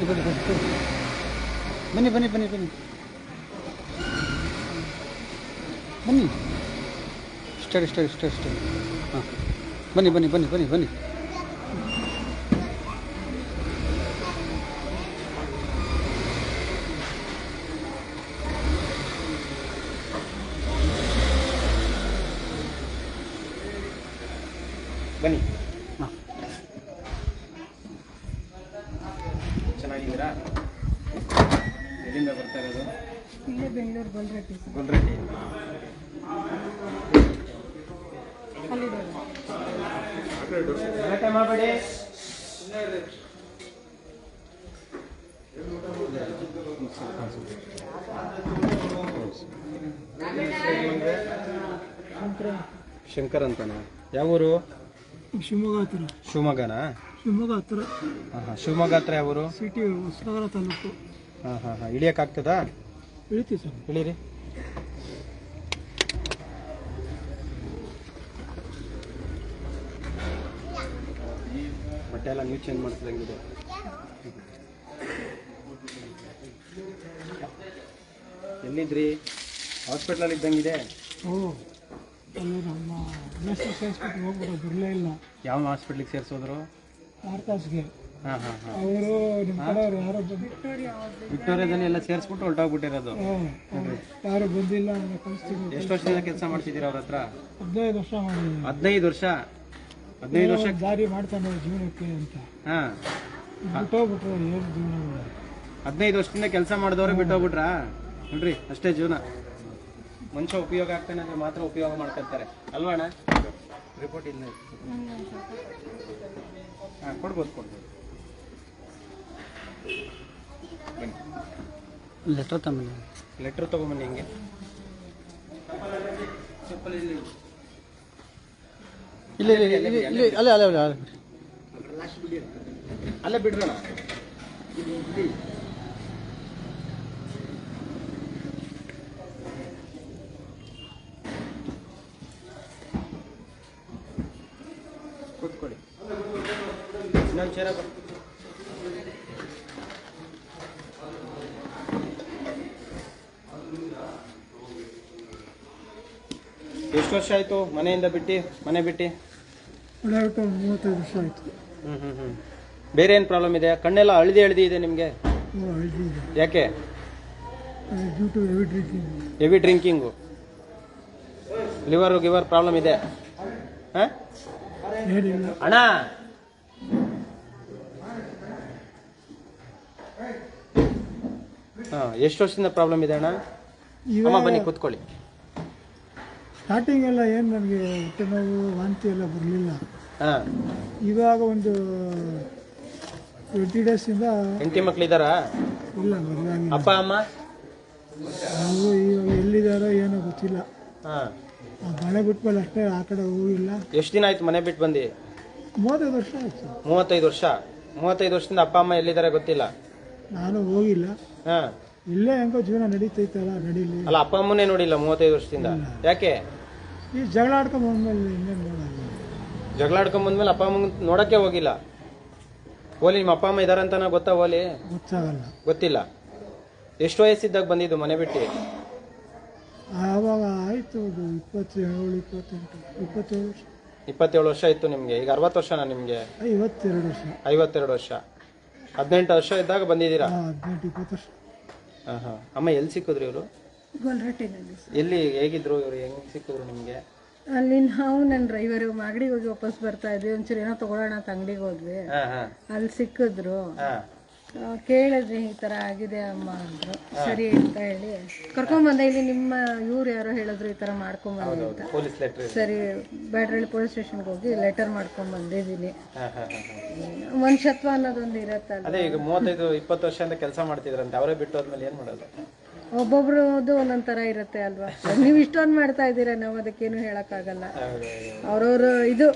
ಬನ್ನಿ ಬನ್ನಿ ಬನ್ನಿ ಬನ್ನಿ ಬನ್ನಿ ಬನ್ನಿ ಬನ್ನಿ ಬನ್ನಿ ಸ್ಟಡಿ ಸ್ಟಡಿ ಸ್ಟಡಿ ಸ್ಟಡಿ ಹಾಂ ಬನ್ನಿ ಬನ್ನಿ ಬನ್ನಿ ಬನ್ನಿ ಬನ್ನಿ ಬನ್ನಿ ಹಾಂ ಚೆನ್ನಾಗಿದ್ದೀರಾ ಎಲ್ಲಿಂದ ಬರ್ತಾ ಇರೋದು ಇಲ್ಲೇ ಬೆಂಗಳೂರು ಬಲ್ರೆಡ್ಡಿ ಗುಲ್ರೆಡ್ಡಿ ಗಲಾಟೆ ಮಾಡಬೇಡಿ ಶಂಕರ್ ಅಂತನ? ಯಾವ ಊರು? ಶಿವಮೊಗ್ಗ ಹತ್ರ ಶಿವಮೊಗ್ಗನಾ? ಶಿವಮೊಗ್ಗ ಹತ್ರ ಹಾಂ ಹಾಂ. ಶಿವಮೊಗ್ಗ ಹತ್ರ ಯಾವ ಊರು? ಸಿಟಿ ಹೊಸನಗರ ತಾಲೂಕು. ಹಾಂ ಹಾಂ ಹಾಂ. ಇಳಿಯೋಕ್ಕಾಗ್ತದಾ ಇಳಿತೀವಿ ಸರ್. ಇಳೀರಿ. ಬಟ್ಟೆ ಎಲ್ಲ ನೀವು ಚೇಂಜ್ ಮಾಡಿಸಿದಂಗಿದೆ. ಎಲ್ಲಿದ್ರಿ? ಹಾಸ್ಪಿಟ್ಲಲ್ಲಿ ಇದ್ದಂಗಿದೆ? ಓ ಅಲ್ಲಿ ನಮ್ಮ ಮೆಸ್ಸೇಜ್ ಸೇರಿಸ್ಬಿಟ್ಟು ಹೋಗ್ಬಿಟ್ಟು ಬರಲೇ ಇಲ್ಲ. ಯಾವ ಹಾಸ್ಪಿಟ್ಲಿಗೆ ಸೇರಿಸೋದ್ರು? ಮಾರ್ತಾಸ್ಗೆ ಹಾಂ ಹಾಂ ಹಾಂ. ಅವರು ನಿಮ್ಮ ಕಡೆಯವ್ರು ಯಾರೋ ವಿಕ್ಟೋರಿಯಾದಲ್ಲಿ ಎಲ್ಲ ಸೇರಿಸ್ಬಿಟ್ಟು ಹೊರಟೋಗ್ಬಿಟ್ಟಿರೋದು. ಯಾರು ಬಂದಿಲ್ಲ ನಾನು ಕಳಿಸ್ತೀನಿ ಎಷ್ಟು ವರ್ಷದಿಂದ ಕೆಲಸ ಮಾಡ್ತಿದ್ದೀರಾ ಅವ್ರ ಹತ್ರ? ಹದಿನೈದು ವರ್ಷ ಮಾಡಿದ್ದೀನಿ. ಹದಿನೈದು ವರ್ಷ? ಹದಿನೈದು ವರ್ಷ ದಾರಿ ಮಾಡ್ಕೊಂಡು ಜೀವನಕ್ಕೆ ಅಂತ. ಹಾಂ. ಬಿಟ್ಟೋಗ್ಬಿಟ್ರು ಏನು ಜೀವನ. ಹದಿನೈದು ವರ್ಷದಿಂದ ಕೆಲಸ ಮಾಡಿದವ್ರೆ ಬಿಟ್ಟೋಗ್ಬಿಟ್ರಾ? ನೋಡ್ರಿ ಅಷ್ಟೇ ಜೀವನ. ಮನುಷ್ಯ ಉಪಯೋಗ ಆಗ್ತಾನೆ ಅಂದ್ರೆ ಮಾತ್ರ ಉಪಯೋಗ ಮಾಡ್ಕೊತಾರೆ ಅಲ್ವಾ ಅಣ್ಣ? ರಿಪೋರ್ಟ್ ಇಲ್ಲ. ಹಾಂ ಕೊಡ್ಬೋದು ಕೊಡ್ಬೋದು. ಬನ್ನಿ. ಲೆಟ್ರ್ ತಗೊಂಬನ್ನಿ. ಲೆಟ್ರ್ ತೊಗೊಂಬನ್ನಿ ಹಿಂಗೆ. ಇಲ್ಲ ಇಲ್ಲ ಇಲ್ಲ ಇಲ್ಲ ಇಲ್ಲ ಅಲ್ಲೇ ಅಲ್ಲೇ ಅಲ್ಲೇ ಅಲ್ಲೇ. ಬಿಡ್ರಣ ಕೂತ್ಕೊಳ್ಳಿ. ಇನ್ನೊಂದು ಚೇರ ಎಷ್ಟು ವರ್ಷ ಆಯ್ತು ಮನೆಯಿಂದ ಬಿಟ್ಟು, ಮನೆ ಬಿಟ್ಟು? ಒಂದು ಮೂವತ್ತೈದು ವರ್ಷ ಆಯಿತು. ಬೇರೆ ಏನು ಪ್ರಾಬ್ಲಮ್ ಇದೆ? ಕಣ್ಣೆಲ್ಲ ಹಳದಿ ಹಳದಿ ಇದೆ ನಿಮಗೆ? ಇದೆ. ಯಾಕೆ? Due to heavy drinking heavy drinking liver ಗಿವರ್ problem ಇದೆ. ಹಾಂ? ಏನಿಲ್ಲ. ಅಣ್ಣ! ಹಾಂ ಎಷ್ಟು ವರ್ಷದಿಂದ ಪ್ರಾಬ್ಲಮ್ ಇದೆ ಅಣ್ಣ? ಅಮ್ಮ ಬನ್ನಿ ಕೂತ್ಕೊಳ್ಳಿ. ಸ್ಟಾರ್ಟಿಂಗ್ ಎಲ್ಲ ಏನು ನನಗೆ ಹೊಟ್ಟೆ ನೋವು ವಾಂತಿ ಎಲ್ಲ ಬರಲಿಲ್ಲ. ಹಾಂ. ಇವಾಗ ಒಂದು ಟ್ವೆಂಟಿ ಡೇಸಿಂದ ಹೆಂಡತಿ ಮಕ್ಕಳಿದ್ದಾರಾ ಇಲ್ಲ ಬರಲಾಗಿಲ್ಲ ಅಪ್ಪ ಅಮ್ಮ? ಅವರು ಇವಾಗ ಎಲ್ಲಿದ್ದಾರೋ ಏನೋ ಗೊತ್ತಿಲ್ಲ. ಹಾಂ. ಆ ಮಳೆ ಬಿಟ್ಮೇಲೆ ಅಷ್ಟೇ ಆ ಕಡೆ ಹೋಗಿಲ್ಲ. ಎಷ್ಟು ದಿನ ಆಯ್ತು ಮನೆ ಬಿಟ್ಟು ಬಂದು? ಮೂವತ್ತೈದು ವರ್ಷ ಆಯ್ತು. ಮೂವತ್ತೈದು ವರ್ಷ? ಮೂವತ್ತೈದು ವರ್ಷದಿಂದ ಅಪ್ಪ ಅಮ್ಮ ಎಲ್ಲಿದ್ದಾರೆ ಗೊತ್ತಿಲ್ಲ? ನಾನು ಹೋಗಿಲ್ಲ. ಹಾಂ. ಇಲ್ಲೇ ಹೆಂಗೋ ಜೀವನ ನಡೀತೈತಲ್ಲ ನಡೀಲಿ. ಅಲ್ಲ ಅಪ್ಪ ಅಮ್ಮನೇ ನೋಡಿಲ್ಲ ಮೂವತ್ತೈದು ವರ್ಷದಿಂದ? ಯಾಕೆ? ಈ ಜಗಳ ಆಡ್ಕೊಂಡ್ ಬಂದ್ಮೇಲೆ ಇನ್ನೇನು ನೋಡಲ್ಲ ಜಗಳ ಆಡ್ಕೊಂಡ್ ಬಂದ್ಮೇಲೆ ಅಪ್ಪ ಅಮ್ಮ ನೋಡಕ್ಕೆ ಹೋಗಿಲ್ಲ? ಓಲಿ ನಿಮ್ಮ ಅಪ್ಪ ಅಮ್ಮ ಇದ್ದಾರೆ ಅಂತ ಗೊತ್ತಾ ಓಲಿ? ಗೊತ್ತಾಗಲ್ಲ. ಗೊತ್ತಿಲ್ಲ. ಎಷ್ಟು ವಯಸ್ಸಿದ್ದಾಗ ಬಂದಿದ್ದು ಮನೆ ಬಿಟ್ಟು? ಆವಾಗ ಆಯಿತು ಅದು ಇಪ್ಪತ್ತೇಳು ಇಪ್ಪತ್ತೆಂಟು ಇಪ್ಪತ್ತೇಳು ವರ್ಷ. ಇಪ್ಪತ್ತೇಳು ವರ್ಷ ಇತ್ತು ನಿಮಗೆ. ಈಗ ಅರವತ್ತು ವರ್ಷನಾ ನಿಮಗೆ? ಐವತ್ತೆರಡು ವರ್ಷ. ಐವತ್ತೆರಡು ವರ್ಷ. ಹದಿನೆಂಟು ವರ್ಷ ಇದ್ದಾಗ ಬಂದಿದ್ದೀರಾ? ಹದಿನೆಂಟು ಇಪ್ಪತ್ತು ವರ್ಷ. ಅಮ್ಮ ಎಲ್ಲಿ ಸಿಕ್ಕಿದ್ರು ಇವರು? ಗೊಲ್ರಟ್ಟಿನಲ್ಲಿ ಎಲ್ಲಿ ಹೇಗಿದ್ರು ಇವರು? ಹೆಂಗ್ ಸಿಕ್ಕಿದ್ರು ನಿಮಗೆ? ಅಲ್ಲಿ ನಾವು ನನ್ನ ಡ್ರೈವರ್ ಮಾಗಡಿಗೆ ಹೋಗಿ ವಾಪಸ್ ಬರ್ತಾ ಇದ್ವಿ. ಒಂಚೂರು ಏನೋ ತಗೊಳ್ಳೋಣ ಅಂತ ಅಂಗಡಿಗೆ ಹೋದ್ವಿ. ಅಲ್ಲಿ ಸಿಕ್ಕಿದ್ರು. ಕೇಳಿದ್ವಿ ಈ ಥರ ಆಗಿದೆ ಅಮ್ಮ ಅಂದ್ರು. ಸರಿ ಅಂತ ಹೇಳಿ. ಕರ್ಕೊಂಬಂದೆ ಇಲ್ಲಿ ನಿಮ್ಮ ಇವ್ರು ಯಾರೋ ಹೇಳಿದ್ರು ಈ ಥರ ಮಾಡ್ಕೊಂಬಂದೆ ಅಂತ. ಸರಿ ಬ್ಯಾಟ್ರಳ್ಳಿ ಪೊಲೀಸ್ ಸ್ಟೇಷನ್ಗೆ ಹೋಗಿ ಲೆಟರ್ ಮಾಡ್ಕೊಂಡ್ ಬಂದಿದ್ದೀನಿ. ಹಾಂ ಹಾಂ ಹಾಂ ಮನುಷ್ಯತ್ವ ಅನ್ನೋದೊಂದು ಇರತ್ತಲ್ಲ ಅದೇ ಈಗ ಮೂವತ್ತೈದು ಇಪ್ಪತ್ತು ವರ್ಷದಿಂದ ಕೆಲಸ ಮಾಡ್ತಿದ್ರಂತೆ. ಅವರೇ ಬಿಟ್ಟು ಹೋದ್ಮೇಲೆ ಏನು ಮಾಡೋದು? ಒಬ್ಬೊಬ್ರದ್ದು ಒಂದೊಂದು ಥರ ಇರುತ್ತೆ ಅಲ್ವಾ? ನೀವು ಇಷ್ಟೊಂದು ಮಾಡ್ತಾ ಇದ್ದೀರಾ ನಾವು ಅದಕ್ಕೇನು ಹೇಳಕ್ಕಾಗಲ್ಲ. ಅವ್ರವ್ರ ಇದು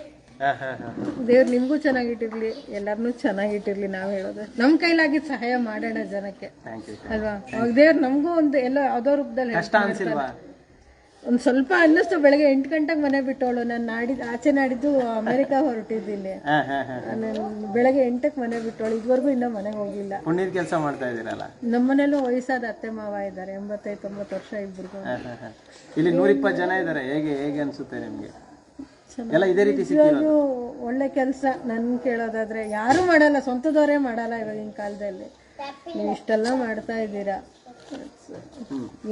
ದೇವ್ರು ನಿಮಗೂ ಚೆನ್ನಾಗಿಟ್ಟಿರ್ಲಿ ಎಲ್ಲರನ್ನೂ ಚೆನ್ನಾಗಿಟ್ಟಿರ್ಲಿ ನಾವು ಹೇಳೋದು. ನಮ್ಮ ಕೈಲಾಗಿ ಸಹಾಯ ಮಾಡೋಣ ಜನಕ್ಕೆ. ಅಲ್ವಾ? ಅವಾಗ ದೇವ್ರು ನಮಗೂ ಒಂದು ಎಲ್ಲ ಅದೋ ರೂಪದಲ್ಲಿ ಒಂದು ಸ್ವಲ್ಪ ಅನ್ನಿಸ್ತು ಬೆಳಗ್ಗೆ ಎಂಟು ಗಂಟೆಗೆ ಮನೆ ಬಿಟ್ಟವಳು. ನಾನು ನಾಡಿದ್ದು ಆಚೆ ನಾಡಿದ್ದು ಅಮೆರಿಕ ಹೊರಟಿದ್ದೀನಿ ನಾನು ಬೆಳಗ್ಗೆ ಎಂಟಕ್ಕೆ ಮನೆ ಬಿಟ್ಟವಳು. ಇದುವರೆಗೂ ಇನ್ನೂ ಮನೆಗೆ ಹೋಗಿಲ್ಲ. ಪುಣ್ಯದ ಕೆಲಸ ಮಾಡ್ತಾ ಇದ್ದೀರಲ್ಲ? ನಮ್ಮನೇಲೂ ವಯಸ್ಸಾದ ಅತ್ತೆ ಮಾವ ಇದ್ದಾರೆ. ಎಂಬತ್ತೈದು ತೊಂಬತ್ತು ವರ್ಷ ಇಬ್ಬರಿಗೂ. ಇಲ್ಲಿ ನೂರಿಪ್ಪತ್ತು ಜನ ಇದ್ದಾರೆ. ಹೇಗೆ ಹೇಗೆ ಅನ್ಸುತ್ತೆ ನಿಮ್ಗೆ? ಎಲ್ಲ ಇದೇ ರೀತಿ ಸಿಕ್ಕಿರೋದು ಒಳ್ಳೆ ಕೆಲಸ. ನನ್ ಕೇಳೋದಾದ್ರೆ ಯಾರು ಮಾಡಲ್ಲ ಸ್ವಂತದವರೇ ಮಾಡಲ್ಲ ಇವಾಗಿನ ಕಾಲದಲ್ಲಿ. ನೀವು ಇಷ್ಟೆಲ್ಲ ಮಾಡ್ತಾ ಇದ್ದೀರಾ.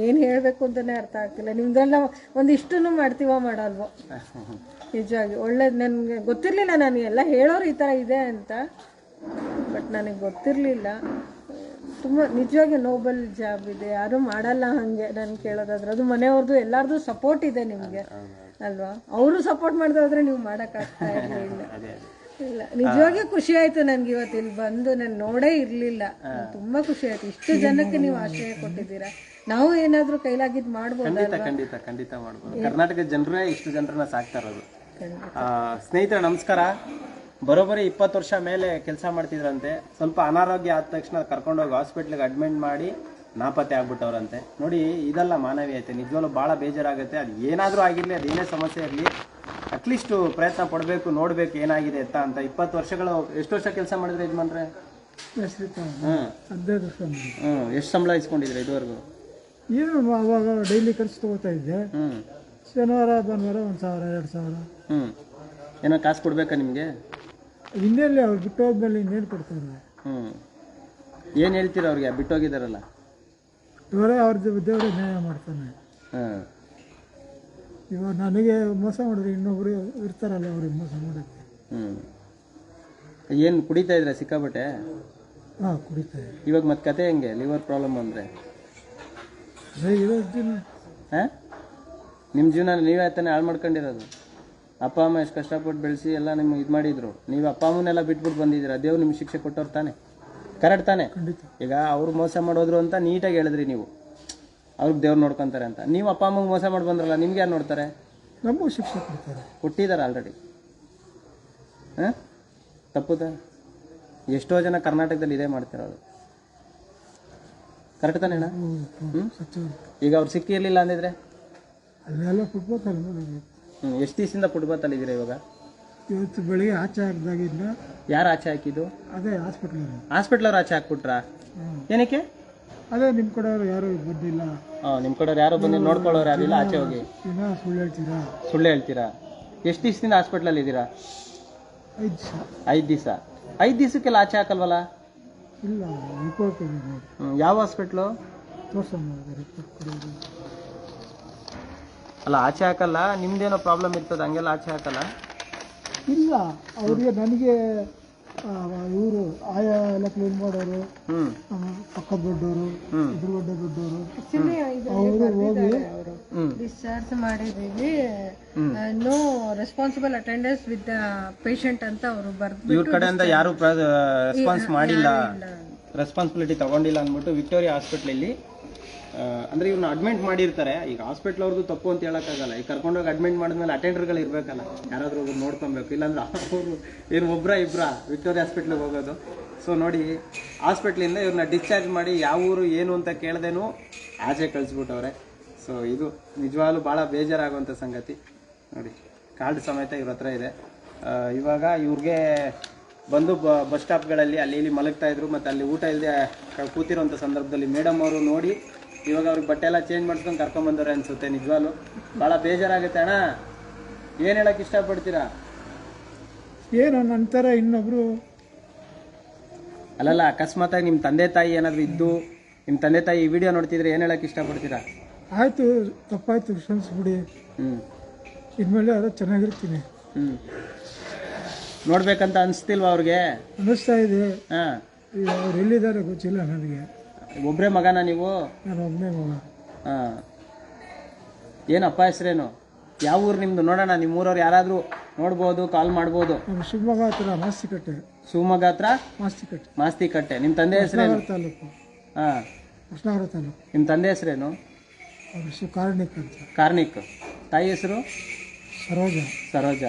ಏನ್ ಹೇಳ್ಬೇಕು ಅಂತಾನೆ ಅರ್ಥ ಆಗ್ತಿಲ್ಲ. ನಿಮ್ದೆಲ್ಲ ಒಂದಿಷ್ಟನ್ನು ಮಾಡ್ತೀವ ಮಾಡಲ್ವೋ. ನಿಜವಾಗಿ ಒಳ್ಳೇದು ನನ್ಗೆ ಗೊತ್ತಿರ್ಲಿಲ್ಲ ನಾನು ಎಲ್ಲ ಹೇಳೋರು ಈ ತರ ಇದೆ ಅಂತ ಬಟ್ ನನಗೆ ಗೊತ್ತಿರಲಿಲ್ಲ. ತುಂಬ ನಿಜವಾಗಿ ನೋಬಲ್ ಜಾಬ್ ಇದೆ. ಯಾರು ಮಾಡಲ್ಲ ಹಾಗೆ ನಾನು ಕೇಳೋದಾದ್ರೆ. ಅದು ಮನೆಯವ್ರದ್ದು ಎಲ್ಲಾರ್ದು ಸಪೋರ್ಟ್ ಇದೆ ನಿಮಗೆ. ಅಲ್ವಾ? ಅವರು ಸಪೋರ್ಟ್ ಮಾಡ್ತಾ ಹೋದ್ರೆ ನೀವು ಮಾಡೋಕ್ಕಾಗ್ತಾ ಇರಲಿಲ್ಲ ಇಲ್ಲ. ನಿಜವಾಗಿ ಖುಷಿ ಆಯ್ತು ನನ್ಗೆ ಇವತ್ತು ಇಲ್ಲಿ ಬಂದು. ನಾನು ನೋಡೇ ಇರಲಿಲ್ಲ. ತುಂಬಾ ಖುಷಿ ಆಯ್ತು. ಇಷ್ಟು ಜನಕ್ಕೆ ನೀವು ಆಶ್ರಯ ಕೊಟ್ಟಿದ್ದೀರಾ? ನಾವು ಏನಾದ್ರೂ ಕೈಲಾಗಿದ್ ಮಾಡ್ಬೋದು ಖಂಡಿತ ಖಂಡಿತ ಮಾಡ್ಬೋದು. ಕರ್ನಾಟಕ ಜನರೇ ಇಷ್ಟು ಜನರನ್ನ ಸಾಕ್ತಾ ಇರೋದು. ಆ, ಸ್ನೇಹಿತರೆ ನಮಸ್ಕಾರ. ಬರೋಬ್ಬರಿ ಇಪ್ಪತ್ತು ವರ್ಷ ಮೇಲೆ ಕೆಲಸ ಮಾಡ್ತಿದ್ರಂತೆ. ಸ್ವಲ್ಪ ಅನಾರೋಗ್ಯ ಆದ ತಕ್ಷಣ ಕರ್ಕೊಂಡೋಗಿ ಹಾಸ್ಪಿಟ್ಲಿಗೆ ಅಡ್ಮಿಟ್ ಮಾಡಿ ನಾಪತ್ತೆ ಆಗ್ಬಿಟ್ಟವ್ರಂತೆ. ನೋಡಿ ಇದೆಲ್ಲ ಮಾನವೀಯತೆ. ನಿಜವಾಗ್ಲೂ ಭಾಳ ಬೇಜಾರಾಗುತ್ತೆ. ಅದು ಏನಾದರೂ ಆಗಿರಲಿ ಅದು ಏನೇ ಸಮಸ್ಯೆ ಇರಲಿ ಅಟ್ಲೀಸ್ಟು ಪ್ರಯತ್ನ ಪಡಬೇಕು ನೋಡಬೇಕು ಏನಾಗಿದೆ ಅಂತ ಅಂತ ಇಪ್ಪತ್ತು ವರ್ಷಗಳು ಎಷ್ಟು ವರ್ಷ ಕೆಲಸ ಮಾಡಿದ್ರೆ ಇದು ಮಾಡ್ರೆ ಹ್ಞೂ ಎಷ್ಟು ಸಂಬಳ ಇಸ್ಕೊಂಡಿದ್ರೆ ಇದುವರೆಗೂ? ಏನು ಅವಾಗ ಡೈಲಿ ಖರ್ಚು ತಗೋತಾ ಇದ್ದೆ. ಶನಿವಾರ ಭಾನುವಾರ ಒಂದು ಸಾವಿರ ಎರಡು ಸಾವಿರ. ಹ್ಞೂ ಏನೋ ಕಾಸು ಕೊಡಬೇಕಾ ನಿಮಗೆ? ಇನ್ನೆಲ್ಲಿ ಅವ್ರು ಬಿಟ್ಟು ಹೋದ್ಮೇಲೆ ಇನ್ನೇನು ಕೊಡ್ತಾರೆ ಹ್ಞೂ ಏನು ಹೇಳ್ತೀರ ಅವ್ರಿಗೆ? ಬಿಟ್ಟೋಗಿದ್ದಾರಲ್ಲ ಇವರೇ ಅವ್ರದ್ದು ದೇವರು ನ್ಯಾಯ ಮಾಡ್ತಾನೆ. ಹಾಂ. ಇವಾಗ ನನಗೆ ಮೋಸ ಮಾಡಿದ್ರೆ ಇನ್ನೊಬ್ರು ಇರ್ತಾರಲ್ಲ ಅವ್ರಿಗೆ ಮೋಸ ಮಾಡೋಕ್ಕೆ. ಹ್ಞೂ ಏನು ಕುಡಿತಾ ಇದ್ರೆ ಸಿಕ್ಕಾಬಟ್ಟೆ ಹಾಂ ಕುಡಿತಾರೆ ಇವಾಗ ಮತ್ತೆ ಕತೆ ಹೆಂಗೆ? ಲಿವರ್ ಪ್ರಾಬ್ಲಮ್ ಅಂದರೆ? ಅದೇ ಹಾಂ? ನಿಮ್ಮ ಜೀವನ ನೀವೇ ತಾನೇ ಹಾಳು ಮಾಡ್ಕೊಂಡಿರೋದು. ಅಪ್ಪ ಅಮ್ಮ ಎಷ್ಟು ಕಷ್ಟಪಟ್ಟು ಬೆಳೆಸಿ ಎಲ್ಲ ನಿಮ್ಗೆ ಇದು ಮಾಡಿದ್ರು. ನೀವು ಅಪ್ಪ ಅಮ್ಮನೆಲ್ಲ ಬಿಟ್ಬಿಟ್ಟು ಬಂದಿದ್ದೀರಾ? ದೇವ್ರು ನಿಮ್ಗೆ ಶಿಕ್ಷೆ ಕೊಟ್ಟವ್ರು ತಾನೆ? ಕರೆಕ್ಟ್ ತಾನೆ? ಈಗ ಅವ್ರು ಮೋಸ ಮಾಡೋದ್ರು ಅಂತ ನೀಟಾಗಿ ಹೇಳಿದ್ರಿ ನೀವು. ಅವ್ರಿಗೆ ದೇವ್ರು ನೋಡ್ಕೊಂತಾರೆ ಅಂತ. ನೀವು ಅಪ್ಪ ಅಮ್ಮಗೆ ಮೋಸ ಮಾಡಿ ಬಂದ್ರಲ್ಲ ನಿಮ್ಗೆ ಯಾರು ನೋಡ್ತಾರೆ? ನಮಗೂ ಶಿಕ್ಷೆ ಕೊಡ್ತಾರೆ. ಕೊಟ್ಟಿದ್ದಾರೆ ಆಲ್ರೆಡಿ ಹಾಂ? ತಪ್ಪುದ ಎಷ್ಟೋ ಜನ ಕರ್ನಾಟಕದಲ್ಲಿ ಇದೇ ಮಾಡ್ತಿರೋದು ಕರೆಕ್ಟ್ ತಾನೇ ಅಣ್ಣ? ಹ್ಞೂ ಈಗ ಅವ್ರು ಸಿಕ್ಕಿರ್ಲಿಲ್ಲ ಅಂದಿದ್ರೆ? ಎಷ್ಟು ದಿವಸದಿಂದ ಫುಟ್ಬಾಲ್ ಇದ್ದೀರಾ ಇವಾಗ? ಇವತ್ತು ಬೆಳಿಗ್ಗೆ ಆಚೆ ಹಾಕಿದಾಗಿಂದ ಯಾರು ಆಚೆ ಹಾಕಿದ್ದು? ಅದೇ ಹಾಸ್ಪಿಟ್ಲ್ ಹಾಸ್ಪಿಟ್ಲ್ ಅವ್ರು ಆಚೆ ಹಾಕ್ಬಿಟ್ರಾ? ಏನಕ್ಕೆ? ಅದೇ ನಿಮ್ಮ ಕಡೆಯವ್ರು ಯಾರು ಬಂದಿಲ್ಲ. ಹಾಂ ನಿಮ್ಮ ಕಡೆ ಯಾರು ಬಂದು ನೋಡ್ಕೊಳ್ಳೋರು ಯಾರಿಲ್ಲ ಆಚೆ ಹೋಗಿ. ಸುಳ್ಳು ಹೇಳ್ತೀರಾ? ಸುಳ್ಳು ಹೇಳ್ತೀರಾ? ಎಷ್ಟು ದಿವಸದಿಂದ ಹಾಸ್ಪಿಟ್ಲಲ್ಲಿ ಇದ್ದೀರಾ? ಐದು ದಿವಸ. ಐದು ದಿವಸ. ಐದು ದಿವಸಕ್ಕೆಲ್ಲ ಆಚೆ ಹಾಕಲ್ವಲ್ಲ? ಇಲ್ಲ ರಿಪೋರ್ಟ್ ಯಾವ ಹಾಸ್ಪಿಟ್ಲು ತೋರ್ಸಮ್ಮ ರಿಪೋರ್ಟ್ ಕೊಡೋದು. ಅಲ್ಲ ಆಚೆ ಹಾಕಲ್ಲ? ನಿಮ್ದೇನೋ ಪ್ರಾಬ್ಲಮ್ ಇರ್ತದೆ ಹಂಗೆಲ್ಲ ಆಚೆ ಹಾಕಲ್ಲ? ಇಲ್ಲ ಅವರಿಗೆ ನನಗೆ ಇವರು ಆಯಾ ಎಲ್ಲ ಕ್ಲೀನ್ ಮಾಡೋರು ಆ, ಪಕ್ಕದ ದೊಡ್ಡವರು. ಎದುರುಗಡ್ಡೆ ದೊಡ್ಡವರು ಅವರು ಹೋಗಿ ಡಿಸ್ಚಾರ್ಜ್ ಮಾಡಿದೀವಿ no responsible attendance with patient ಅಂತ ಅವರು ಬರ್ದು ಇವ್ರ ಕಡೆಯಿಂದ ಯಾರು ರೆಸ್ಪಾನ್ಸ್ ಮಾಡಿಲ್ಲ. ರೆಸ್ಪಾನ್ಸಿಬಿಲಿಟಿ ತಗೊಂಡಿಲ್ಲ ಅಂದ್ಬಿಟ್ಟು ವಿಕ್ಟೋರಿಯಾ ಹಾಸ್ಪಿಟ್ಲಲ್ಲಿ ಅಂದ್ರೆ ಇವ್ರನ್ನ ಅಡ್ಮಿಟ್ ಮಾಡಿರ್ತಾರೆ. ಈಗ ಹಾಸ್ಪಿಟ್ಲ್ ಅವ್ರದ್ದು ತಪ್ಪು ಅಂತ ಹೇಳಕ್ಕಾಗಲ್ಲ. ಈಗ ಕರ್ಕೊಂಡೋಗಿ ಅಡ್ಮಿಟ್ ಮಾಡಿದ್ಮೇಲೆ ಅಟೆಂಡರ್ಗಳು ಇರ್ಬೇಕಲ್ಲ. ಯಾರಾದ್ರೂ ಒಬ್ರು ನೋಡ್ಕೊಬೇಕು. ಇಲ್ಲಾಂದ್ರೆ ಅವರು ಏನು ಒಬ್ರ ಇಬ್ರ ವಿಕ್ಟೋರಿಯಾ ಹಾಸ್ಪಿಟ್ಲಿಗೆ ಹೋಗೋದು. ಸೊ ನೋಡಿ ಹಾಸ್ಪಿಟ್ಲಿಂದ ಇವ್ರನ್ನ ಡಿಸ್ಚಾರ್ಜ್ ಮಾಡಿ ಯಾವ ಊರು, ಏನು ಅಂತ ಕೇಳ್ದೇನು ಆಚೆ ಕಳಿಸ್ಬಿಟ್ಟವ್ರೆ. ಸೊ ಇದು ನಿಜವಾಗ್ಲೂ ಭಾಳ ಬೇಜಾರಾಗುವಂಥ ಸಂಗತಿ. ನೋಡಿ ಕಾರ್ಡ್ ಸಮೇತ ಇವ್ರ ಹತ್ರ ಇದೆ. ಇವಾಗ ಇವ್ರಿಗೆ ಬಂದು ಬಸ್ ಸ್ಟಾಪ್ಗಳಲ್ಲಿ ಅಲ್ಲಿ ಇಲ್ಲಿ ಮಲಗ್ತಾ ಇದ್ರು, ಮತ್ತು ಅಲ್ಲಿ ಊಟ ಇಲ್ಲದೆ ಕೂತಿರೋಂಥ ಸಂದರ್ಭದಲ್ಲಿ ಮೇಡಮ್ ಅವರು ನೋಡಿ ಇವಾಗ ಅವ್ರಿಗೆ ಬಟ್ಟೆ ಎಲ್ಲ ಚೇಂಜ್ ಮಾಡಿಸ್ಕೊಂಡು ಕರ್ಕೊಂಬಂದವ್ರೆ ಅನ್ಸುತ್ತೆ ನಿಜವಾಗ್ಲು. ಭಾಳ ಬೇಜಾರಾಗುತ್ತೆ ಅಣ್ಣ. ಏನು ಹೇಳಕ್ಕೆ ಇಷ್ಟಪಡ್ತೀರಾ? ಏನು ನಂತರ ಇನ್ನೊಬ್ರು ಅಲ್ಲಲ್ಲ ಅಕಸ್ಮಾತಾಗಿ ನಿಮ್ಮ ತಂದೆ ತಾಯಿ ಏನಾದರೂ ಇದ್ದು ನಿಮ್ಮ ತಂದೆ ತಾಯಿ ಈ ವಿಡಿಯೋ ನೋಡ್ತಿದ್ರೆ ಏನು ಹೇಳಕ್ಕೆ ಇಷ್ಟಪಡ್ತೀರಾ? ಆಯಿತು ತಪ್ಪಾಯ್ತು ಕ್ಷಮಿಸ್ಬಿಡಿ. ಹ್ಞೂ ಇನ್ಮೇಲೆ ಅದು ಚೆನ್ನಾಗಿರ್ತೀನಿ. ಹ್ಞೂ ನೋಡ್ಬೇಕಂತ ಅನಿಸ್ತಿಲ್ವಾ ಅವ್ರಿಗೆ? ಅನ್ನಿಸ್ತಾ ಇದೆ. ಹಾಂ. ಅವ್ರು ಎಲ್ಲಿದ್ದಾರೆ ಗೊತ್ತಿಲ್ಲ ನನಗೆ. ಒಬ್ಬರೇ ಮಗನ ನೀವು? ನಾನು ಒಬ್ಬನೇ ಮಗ. ಹಾಂ. ಏನಪ್ಪ ಹೆಸರೇನು? ಯಾವ ಊರು ನಿಮ್ದು? ನೋಡೋಣ ನಿಮ್ಮ ಊರವ್ರು ಯಾರಾದರೂ ನೋಡ್ಬೋದು ಕಾಲ್ ಮಾಡ್ಬೋದು. ನಾನು ಶಿವಮೊಗ್ಗ ಹತ್ರ ಮಾಸ್ತಿಕಟ್ಟೆ. ಶಿವಮೊಗ್ಗ ಹತ್ರ? ಮಾಸ್ತಿಕಟ್ಟೆ. ಮಾಸ್ತಿಕಟ್ಟೆ. ನಿಮ್ಮ ತಂದೆ ಹೆಸರೇನು? ತಾಲೂಕು. ಹಾಂ. ಕೃಷ್ಣಾವರ ತಾಲೂಕು. ನಿಮ್ಮ ತಂದೆ ಹೆಸರೇನು? ಅವ್ರ ಹೆಸರು ಕಾರಣಿಕ್ ಅಂತ. ಕಾರ್ನಿಕ್. ತಾಯಿ ಹೆಸರು? ಸರೋಜ. ಸರೋಜ.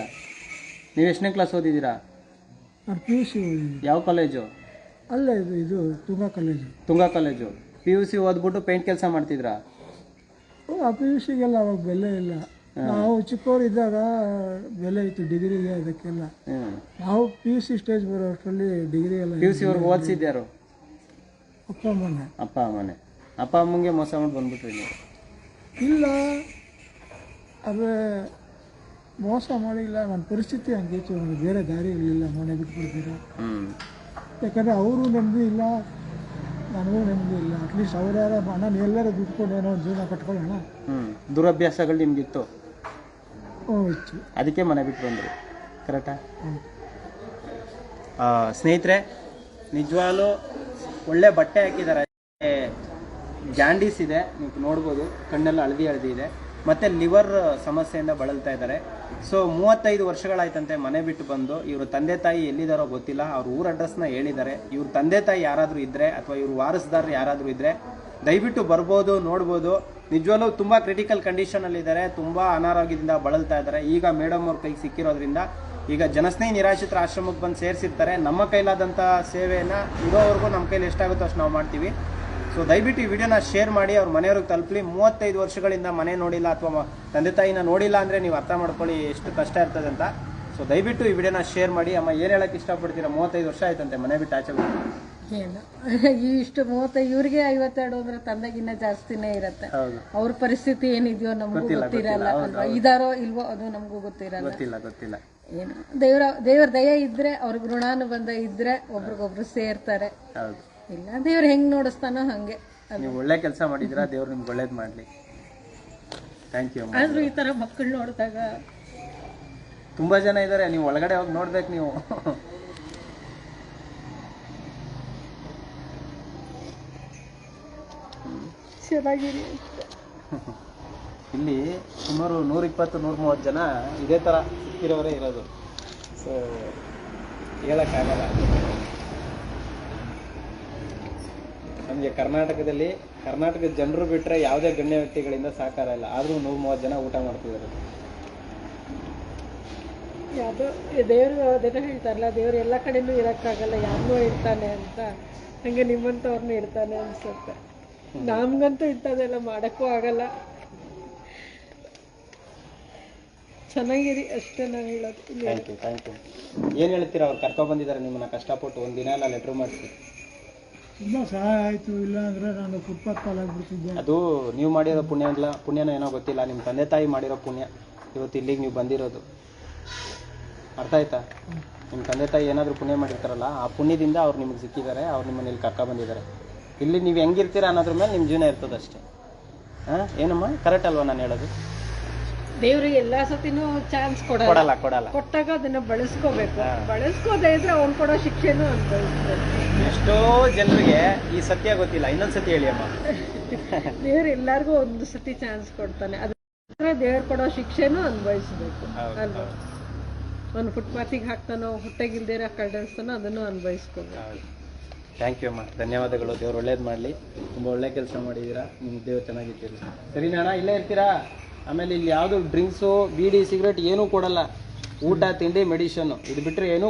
ನೀವು ಎಷ್ಟನೇ ಕ್ಲಾಸ್ ಓದಿದ್ದೀರಾ? ನಾನು ಪಿ ಯು ಸಿ ಓದಿದ್ದೀನಿ. ಯಾವ ಕಾಲೇಜು ಅಲ್ಲೇ ಇದು ಇದು Tunga college Tunga college P U C ಓದ್ಬಿಟ್ಟು paint ಕೆಲಸ ಮಾಡ್ತಿದ್ರಾ? ಆ ಪಿ ಯು ಸಿಗೆಲ್ಲ ಅವಾಗ ಬೆಲೆ ಇಲ್ಲ. ನಾವು ಚಿಕ್ಕವರಿದ್ದಾಗ ಬೆಲೆ ಇತ್ತು ಡಿಗ್ರಿಗೆ ಅದಕ್ಕೆಲ್ಲ. ನಾವು ಪಿ ಯು ಸಿ ಸ್ಟೇಜ್ ಬರೋ ಅಷ್ಟರಲ್ಲಿ ಡಿಗ್ರಿ ಎಲ್ಲ ಪಿ ಯು ಸಿ ಅವ್ರಿಗೆ ಓದಿಸಿದ್ಯಾರು ಅಪ್ಪ ಅಮ್ಮನೆ. ಅಪ್ಪ ಅಮ್ಮನೆ. ಅಪ್ಪ ಅಮ್ಮಂಗೆ ಮೋಸ ಮಾಡಿ ಬಂದ್ಬಿಟ್ರಿ ನೀವು? ಇಲ್ಲ. ಆದರೆ ಮೋಸ ಮಾಡಿಲ್ಲ. ನನ್ನ ಪರಿಸ್ಥಿತಿ ಹಂಗಿತ್ತು ನನಗೆ ಬೇರೆ ದಾರಿ ಇರಲಿಲ್ಲ ಮನೆ ಬಿಟ್ಬಿಡ್ತೀರಾ? ಯಾಕಂದರೆ ಅವರು ನೆಮ್ಮದಿ ಇಲ್ಲ ನನಗೂ ನೆಮ್ಮದಿ ಇಲ್ಲ. ಅಟ್ಲೀಸ್ಟ್ ಅವರ್ಯಾರ ಹಣ ಎಲ್ಲರೂ ದುಡ್ಕೊಂಡು ಏನೋ ಒಂದು ಜೀವನ ಕಟ್ಕೊಳ್ಳೋಣ. ಹ್ಞೂ ದುರಭ್ಯಾಸಗಳು ಹ್ಞೂ ಹೆಚ್ಚು. ಅದಕ್ಕೆ ಮನೆ ಬಿಟ್ಟು ಬಂದರು. ಕರೆಕ್ಟಾ ಹ್ಞೂ ಸ್ನೇಹಿತರೆ ನಿಜವಾಗ್ಲೂ ಒಳ್ಳೆ ಬಟ್ಟೆ ಹಾಕಿದ್ದಾರೆ. ಜಾಂಡೀಸ್ ಇದೆ ನೀವು ನೋಡ್ಬೋದು. ಕಣ್ಣೆಲ್ಲ ಹಳದಿ ಹಳದಿ ಇದೆ. ಮತ್ತೆ ಲಿವರ್ ಸಮಸ್ಯೆಯಿಂದ ಬಳಲ್ತಾ ಇದ್ದಾರೆ. ಸೊ ಮೂವತ್ತೈದು ವರ್ಷಗಳಾಯ್ತಂತೆ ಮನೆ ಬಿಟ್ಟು ಬಂದು ಇವರು ತಂದೆ ತಾಯಿ ಎಲ್ಲಿದ್ದಾರೋ ಗೊತ್ತಿಲ್ಲ. ಅವ್ರ ಊರ ಅಡ್ರೆಸ್ನ ಹೇಳಿದ್ದಾರೆ. ಇವ್ರ ತಂದೆ ತಾಯಿ ಯಾರಾದರೂ ಇದ್ರೆ ಅಥವಾ ಇವ್ರ ವಾರಸ್ದಾರರು ಯಾರಾದರೂ ಇದ್ರೆ ದಯವಿಟ್ಟು ಬರ್ಬೋದು, ನೋಡ್ಬೋದು. ನಿಜವಾಗ್ಲೂ ತುಂಬ ಕ್ರಿಟಿಕಲ್ ಕಂಡೀಷನಲ್ಲಿ ಇದ್ದಾರೆ. ತುಂಬ ಅನಾರೋಗ್ಯದಿಂದ ಬಳಲ್ತಾ ಇದ್ದಾರೆ. ಈಗ ಮೇಡಮ್ ಅವ್ರ ಕೈಗೆ ಸಿಕ್ಕಿರೋದ್ರಿಂದ ಈಗ ಜನಸ್ನೇಹಿ ನಿರಾಶ್ರಿತರ ಆಶ್ರಮಕ್ಕೆ ಬಂದು ಸೇರಿಸಿರ್ತಾರೆ. ನಮ್ಮ ಕೈಲಾದಂಥ ಸೇವೆಯನ್ನು ಇರೋವರೆಗೂ ನಮ್ಮ ಕೈಲಿ ಎಷ್ಟಾಗುತ್ತೋ ಅಷ್ಟು ನಾವು ಮಾಡ್ತೀವಿ. ಸೊ ದಯವಿಟ್ಟು ಈ ವಿಡಿಯೋನ ಶೇರ್ ಮಾಡಿ ಅವ್ರ ಮನೆಯವ್ರಿಗೆ ತಲುಪಲಿ. ಮೂವತ್ತೈದು ವರ್ಷಗಳಿಂದ ಮನೆ ನೋಡಿಲ್ಲ ಅಥವಾ ತಂದೆ ತಾಯಿನ ನೋಡಿಲ್ಲ ಅಂದರೆ ನೀವು ಅರ್ಥ ಮಾಡ್ಕೊಳ್ಳಿ ಎಷ್ಟು ಕಷ್ಟ ಇರ್ತದೆ ಅಂತ. ಸೊ ದಯವಿಟ್ಟು ಈ ವಿಡಿಯೋನ ಶೇರ್ ಮಾಡಿ. ಅಮ್ಮ ಏನು ಹೇಳಕ್ಕೆ ಇಷ್ಟಪಡ್ತೀರಾ? ಮೂವತ್ತೈದು ವರ್ಷ ಆಯ್ತಂತೆ ಮನೆ ಬಿಟ್ಟು ಆಚೆ ಈ ಇಷ್ಟು ಮೂವತ್ತೈದು ಇವ್ರಿಗೆ ಐವತ್ತೆರಡು ಅಂದ್ರೆ ತಂದೆಗಿನ್ನ ಜಾಸ್ತಿನೇ ಇರತ್ತೆ. ಅವ್ರ ಪರಿಸ್ಥಿತಿ ಏನಿದೆಯೋ ನಮಗೂ ಗೊತ್ತಿರಲ್ಲ ಇದಾರೋ ಇಲ್ವೋ ಅದು ನಮಗೂ ಗೊತ್ತಿರಲ್ಲ. ಗೊತ್ತಿಲ್ಲ ಗೊತ್ತಿಲ್ಲ. ಏನು? ದೇವರ ದೇವ್ರ ದಯ ಇದ್ರೆ ಅವ್ರಿಗೆ ಋಣಾನುಬಂಧ ಇದ್ರೆ ಒಬ್ರಿಗೊಬ್ರು ಸೇರ್ತಾರೆ. ಹೌದು. ಇಲ್ಲ ದೇವ್ರು ಹೆಂಗೆ ನೋಡಿಸ್ತಾನೋ ಹಂಗೆ. ನೀವು ಒಳ್ಳೆ ಕೆಲಸ ಮಾಡಿದ್ದೀರಾ ದೇವ್ರು ನಿಮ್ಗೆ ಒಳ್ಳೇದು ಮಾಡಲಿ. ಥ್ಯಾಂಕ್ ಯು ಆದರೂ ಈ ತರ ಮಕ್ಕಳು ನೋಡಿದಾಗ ತುಂಬ ಜನ ಇದ್ದಾರೆ ನೀವು ಒಳಗಡೆ ಹೋಗಿ ನೋಡ್ಬೇಕು ನೀವು. ಚೆನ್ನಾಗಿರಿ. ಇಲ್ಲಿ ಸುಮಾರು ನೂರಿಪ್ಪತ್ತು ನೂರ ಮೂವತ್ತು ಜನ ಇದೇ ಥರ ಸಿಕ್ಕಿರೋರೇ ಇರೋದು. ಸೊ ಹೇಳೋಕ್ಕಾಗಲ್ಲ. ನಮಗೆ ಕರ್ನಾಟಕದಲ್ಲಿ ಕರ್ನಾಟಕದ ಜನರು ಬಿಟ್ಟರೆ ಯಾವುದೇ ಗಣ್ಯ ವ್ಯಕ್ತಿಗಳಿಂದ ಸಹಕಾರ ಇಲ್ಲ. ಆದರೂ ನೂರು ಮೂವತ್ತು ಜನ ಊಟ ಮಾಡ್ತಿದ್ದಾರೆ. ಯಾವುದೋ ದೇವರು ಅದೇನೋ ಹೇಳ್ತಾರಲ್ಲ ದೇವರು ಎಲ್ಲ ಕಡೆನೂ ಇರೋಕ್ಕಾಗಲ್ಲ ಯಾರನ್ನೂ ಇರ್ತಾನೆ ಅಂತ. ಹಂಗೆ ನಿಮ್ಮಂಥವ್ರನ್ನೂ ಇರ್ತಾನೆ ಅನ್ಸುತ್ತೆ. ನಮಗಂತೂ ಇಂಥದ್ದೆಲ್ಲ ಮಾಡೋಕ್ಕೂ ಆಗಲ್ಲ. ಚೆನ್ನಾಗಿರಿ ಅಷ್ಟೇ ನಾನು ಹೇಳೋದು. ಥ್ಯಾಂಕ್ ಯು ಥ್ಯಾಂಕ್ ಯು ಏನು ಹೇಳ್ತೀರಾ ಅವ್ರು ಕರ್ಕೊಬಂದಿದ್ದಾರೆ ನಿಮ್ಮನ್ನ ಕಷ್ಟಪಟ್ಟು ಒಂದು ದಿನ ಎಲ್ಲ ಲೆಟ್ರ್ ಮಾಡಿಸಿ. ತುಂಬ ಸಹಾಯ ಆಯಿತು, ಇಲ್ಲ ಅಂದರೆ ನಾನು ಫುಟ್ಪಾತ್ ಪಾಲಾಗ್ಬಿಡ್ತಿದ್ದೆ ಅದು ನೀವು ಮಾಡಿರೋ ಪುಣ್ಯ ಇಲ್ಲ, ಪುಣ್ಯನ ಏನೋ ಗೊತ್ತಿಲ್ಲ ನಿಮ್ಮ ತಂದೆ ತಾಯಿ ಮಾಡಿರೋ ಪುಣ್ಯ. ಇವತ್ತು ಇಲ್ಲಿಗೆ ನೀವು ಬಂದಿರೋದು. ಅರ್ಥ ಆಯ್ತಾ? ನಿಮ್ಮ ತಂದೆ ತಾಯಿ ಏನಾದರೂ ಪುಣ್ಯ ಮಾಡಿರ್ತಾರಲ್ಲ, ಆ ಪುಣ್ಯದಿಂದ ಅವ್ರು ನಿಮಗೆ ಸಿಕ್ಕಿದ್ದಾರೆ, ಅವ್ರು ನಿಮ್ಮನ್ನ ಇಲ್ಲಿ ಕರ್ಕ ಬಂದಿದ್ದಾರೆ. ಇಲ್ಲಿ ನೀವು ಹೆಂಗಿರ್ತೀರ ಅನ್ನೋದ್ರ ಮೇಲೆ ನಿಮ್ಮ ಜೀವನ ಇರ್ತದೆ ಅಷ್ಟೇ ಹಾಂ, ಏನಮ್ಮ? ಕರೆಕ್ಟ್ ಅಲ್ವಾ ನಾನು ಹೇಳೋದು? ದೇವ್ರು ಎಲ್ಲಾ ಸತಿನೂ ಚಾನ್ಸ್ ಕೊಡಲ್ಲ. ಕೊಡಲ್ಲ ಕೊಡಲ್ಲ. ಕೊಟ್ಟಾಗ ಅದನ್ನ ಬಳಸ್ಕೋಬೇಕು. ಬಳಸ್ಕೋದೇ ಇದ್ರೆ ಅವ್ನು ಕೊಡೋ ಶಿಕ್ಷೆನೂ ಅಂತ ಎಷ್ಟೋ ಜನರಿಗೆ ಈ ಸತ್ಯ ಗೊತ್ತಿಲ್ಲ. ಇನ್ನೊಂದು ಸತಿ ಹೇಳಿ ಅಮ್ಮ. ದೇವ್ರು ಎಲ್ಲಾರ್ಗೂ ಒಂದು ಸತಿ ಚಾನ್ಸ್ ಕೊಡ್ತಾನೆ. ಅದ್ರ ದೇವ್ರು ಕೊಡೋ ಶಿಕ್ಷೆನೂ ಅನ್ಭವಿಸ್ಬೇಕು ಅಲ್ವಾ? ಅವ್ನು ಫುಟ್ಪಾತಿಗೆ ಹಾಕ್ತಾನೋ ಹೊಟ್ಟೆಗಿಲ್ದಿರ ಕಳ್ಳಿಸ್ತಾನೋ ಅದನ್ನು ಅನ್ಭವಿಸ್ಕೋಬೇಕು ಥ್ಯಾಂಕ್ ಯು ಅಮ್ಮ. ಧನ್ಯವಾದಗಳು. ದೇವ್ರು ಒಳ್ಳೇದು ಮಾಡಲಿ. ತುಂಬ ಒಳ್ಳೆ ಕೆಲಸ ಮಾಡಿದ್ದೀರಾ ನಿಮ್ಮ ದೇವ್ರು ಚೆನ್ನಾಗಿರ್ತೀರಿ ಸರಿ ನಾಣ ಇಲ್ಲೇ ಇರ್ತೀರಾ? ಆಮೇಲೆ ಇಲ್ಲಿ ಯಾವುದು ಡ್ರಿಂಕ್ಸು ಬೀಡಿ ಸಿಗರೇಟ್ ಏನೂ ಕೊಡಲ್ಲ. ಊಟ ತಿಂಡಿ ಮೆಡಿಷನ್ನು ಇದು ಬಿಟ್ಟರೆ ಏನೂ